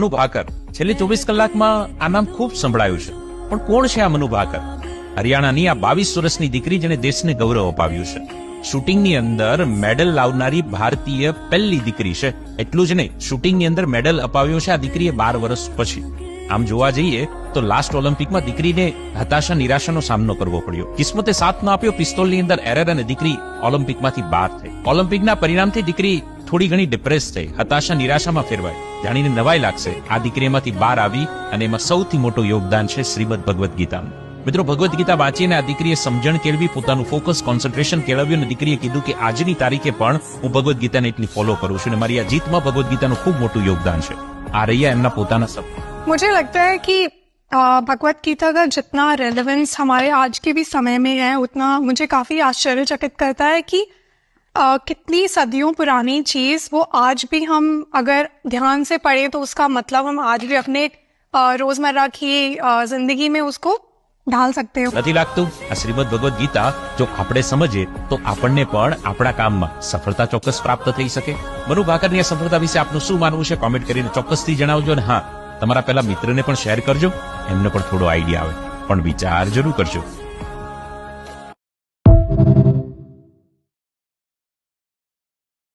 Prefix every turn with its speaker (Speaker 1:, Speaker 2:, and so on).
Speaker 1: મનુ ભાકર. છેલ્લી ચોવીસ કલાકમાં આ નામ ખૂબ સંભળાયું છે. પણ કોણ છે આ મનુ ભાકર? હરિયાણાની આ બાવીસ વર્ષની દીકરી જેને દેશને ગૌરવ અપાવ્યું છે. શૂટિંગની અંદર મેડલ લાવનારી ભારતીય પહેલી દીકરી છે. એટલું જ નહીં, શૂટિંગની અંદર મેડલ અપાવ્યો છે આ દીકરીએ બાર વર્ષ પછી. આમ જોવા જઈએ તો લાસ્ટ ઓલિમ્પિકમાં દીકરીને હતાશા નિરાશાનો સામનો કરવો પડ્યો. કિસ્મતે સાથ ન આપ્યો, પિસ્તોલની અંદર એરર અને દીકરી ઓલિમ્પિકમાંથી બહાર થઈ. ઓલિમ્પિકના પરિણામથી દીકરી થોડી ઘણી ડિપ્રેસ થઈ હતાશા નિરાશામાં ફેરવાય જાણીને નવાઈ લાગશે આ દીકરી એમાંથી બહાર આવી અને એમાં સૌથી મોટું યોગદાન છે શ્રીમદ ભગવદ્ ગીતાનું મિત્રો ભગવદ્ ગીતા વાંચીને આ દીકરીએ સમજણ કેળવી પોતાનું ફોકસ કોન્સન્ટ્રેશન કેળવ્યું અને દીકરીએ કીધું કે આજની તારીખે પણ હું ભગવદ્ ગીતાને એટલી ફોલો કરું છું અને મારી આ જીતમાં ભગવદ્ ગીતાનું ખૂબ મોટું યોગદાન છે આ રહ્યા એમના પોતાના સપના
Speaker 2: मुझे लगता है कि अ, भगवत गीता का जितना रेलेवेंस हमारे आज के भी समय में है उतना मुझे काफ़ी आश्चर्यचकित करता है कि अ, कितनी सदियों पुरानी चीज़ वो आज भी हम अगर ध्यान से पढ़े तो उसका मतलब हम आज भी अपने अ, रोज़मर्रा की अ, ज़िंदगी में उसको ढाल सकते हो
Speaker 1: નથી લાગતું આ શ્રીમદ ભગવદ્ ગીતા જો આપણે સમજીએ તો આપણને પણ આપણા કામમાં સફળતા ચોક્કસ પ્રાપ્ત થઈ શકે મનુ ભાકરની આ સફળતા વિશે આપનું શું માનવું છે કોમેન્ટ કરીને ચોક્કસથી જણાવજો અને હા તમારા પેલા મિત્રને પણ શેર કરજો એમને પણ થોડો આઈડિયા આવે પણ વિચાર જરૂર કરજો